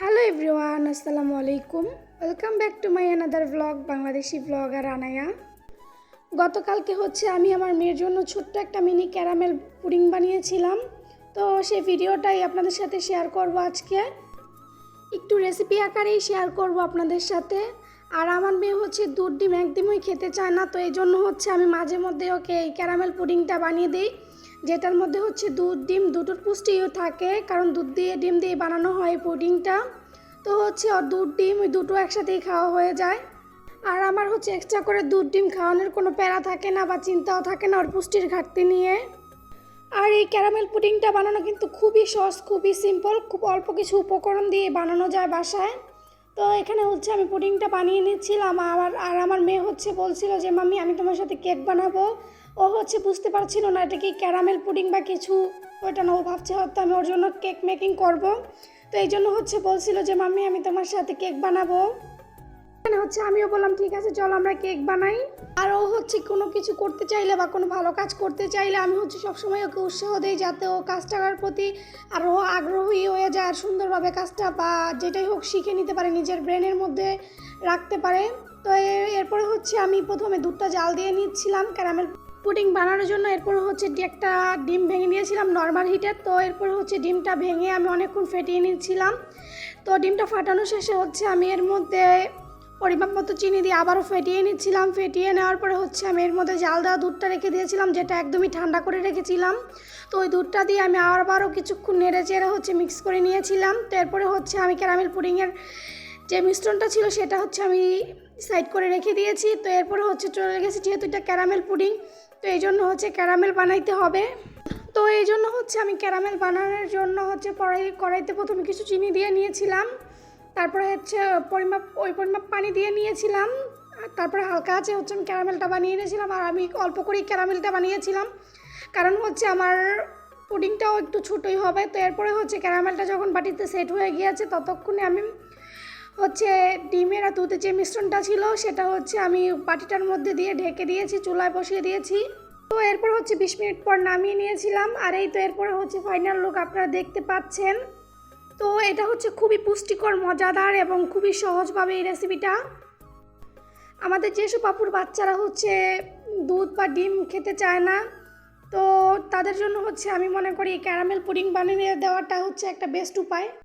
Hello everyone আসসালামু আলাইকুম welcome back to my another blog Bangladeshi blogger Anaya. গতকালকে হচ্ছে আমি আমার মেয়ের জন্য ছোট্ট একটা মিনি ক্যারামেল পুডিং বানিয়েছিলাম। তো সেই ভিডিওটাই আপনাদের সাথে শেয়ার করব আজকে। একটু রেসিপি আকারেই শেয়ার করব আপনাদের সাথে। আর আমার মেয়ে হচ্ছে দুধ, ডিম একদমই খেতে চায় না, তো এই জন্য হচ্ছে আমি মাঝে মধ্যে ওকে এই ক্যারামেল পুডিংটা বানিয়ে দিই। যেটার মধ্যে হচ্ছে দুধ, ডিম দুটোর পুষ্টিও থাকে, কারণ দুধ দিয়ে, ডিম দিয়ে বানানো হয় পুডিংটা। তো হচ্ছে ওর দুধ, ডিম ওই দুটো একসাথেই খাওয়া হয়ে যায়। আর আমার হচ্ছে এক্সট্রা করে দুধ, ডিম খাওয়ানোর কোনো প্যারা থাকে না বা চিন্তাও থাকে না ওর পুষ্টির ঘাটতি নিয়ে। আর এই ক্যারামেল পুডিংটা বানানো কিন্তু খুবই সহজ, খুবই সিম্পল খুব অল্প কিছু উপকরণ দিয়ে বানানো যায় বাসায়। তো এখানে হচ্ছে আমি পুডিংটা বানিয়ে নিচ্ছিলাম। আমার আর আমার মেয়ে হচ্ছে বলছিল যে, মাম্মি, আমি তোমার সাথে কেক বানাবো। ও হচ্ছে বুঝতে পারছিল না, এটা কি ক্যারামেল পুডিং বা কিছু? ওইটা না, ও ভাবছে হয়তো আমি ওর জন্য কেক মেকিং করব। তো এই জন্য হচ্ছে বলছিল যে, মাম্মি, আমি তোমার সাথে কেক বানাবো। হচ্ছে আমিও বললাম, ঠিক আছে, চলো আমরা কেক বানাই। আর ও হচ্ছে কোনো কিছু করতে চাইলে বা কোনো ভালো কাজ করতে চাইলে আমি হচ্ছে সবসময় ওকে উৎসাহ দিই যাতে ও কাজটার প্রতি আরও আগ্রহী হয়ে যায় আর সুন্দরভাবে কাজটা বা যেটাই হোক শিখে নিতে পারে, নিজের ব্রেনের মধ্যে রাখতে পারে। তো এরপরে হচ্ছে আমি প্রথমে দুধটা জাল দিয়ে নিচ্ছিলাম ক্যারামেল পুডিং বানানোর জন্য। এরপরে হচ্ছে একটা ডিম ভেঙে নিয়েছিলাম নর্মাল হিটে। তো এরপরে হচ্ছে ডিমটা ভেঙে আমি অনেকক্ষণ ফেটিয়ে নিচ্ছিলাম। তো ডিমটা ফাটানো শেষে হচ্ছে আমি এর মধ্যে পরিমাপ মতো চিনি দিয়ে আবারও ফেটিয়ে নিচ্ছিলাম। ফেটিয়ে নেওয়ার পরে হচ্ছে আমি এর মধ্যে জাল দেওয়া দুধটা রেখে দিয়েছিলাম, যেটা একদমই ঠান্ডা করে রেখেছিলাম। তো ওই দুধটা দিয়ে আমি আবারও কিছুক্ষণ নেড়ে চেড়ে হচ্ছে মিক্স করে নিয়েছিলাম। তো এরপরে হচ্ছে আমি ক্যারামেল পুডিংয়ের যে মিশ্রণটা ছিল, সেটা হচ্ছে আমি সাইড করে রেখে দিয়েছি। তো এরপরে হচ্ছে চলে গেছি যেহেতু এটা ক্যারামেল পুডিং তো এই জন্য হচ্ছে ক্যারামেল বানাইতে হবে। তো এই জন্য হচ্ছে আমি ক্যারামেল বানানোর জন্য হচ্ছে কড়াই, কড়াইতে প্রথমে কিছু চিনি দিয়ে নিয়েছিলাম। তারপরে হচ্ছে পরিমাপ, ওই পরিমাপ পানি দিয়ে নিয়েছিলাম। আর তারপরে হালকা আছে, হচ্ছে আমি ক্যারামেলটা বানিয়ে নিয়েছিলাম আর আমি অল্প করেই ক্যারামেলটা বানিয়েছিলাম। কারণ হচ্ছে আমার পুডিংটাও একটু ছোটোই হবে, তো এরপরে হচ্ছে ক্যারামেলটা যখন বাটিতে সেট হয়ে গিয়েছে, ততক্ষণে আমি হচ্ছে ডিমের আর দুধের যে মিশ্রণটা ছিল, সেটা হচ্ছে আমি বাটিটার মধ্যে দিয়ে ঢেকে দিয়েছি, চুলায় বসিয়ে দিয়েছি। তো এরপর হচ্ছে বিশ মিনিট পর নামিয়ে নিয়েছিলাম, আর এই তো এরপরে হচ্ছে ফাইনাল লুক আপনারা দেখতে পাচ্ছেন। তো এটা হচ্ছে খুবই পুষ্টিকর, মজাদার এবং খুবই সহজভাবে এই রেসিপিটা আমাদের যেসব পাপুর বাচ্চারা হচ্ছে দুধ বা ডিম খেতে চায় না, তো তাদের জন্য হচ্ছে আমি মনে করি ক্যারামেল পুডিং বানিয়ে দেওয়াটা হচ্ছে একটা বেস্ট উপায়।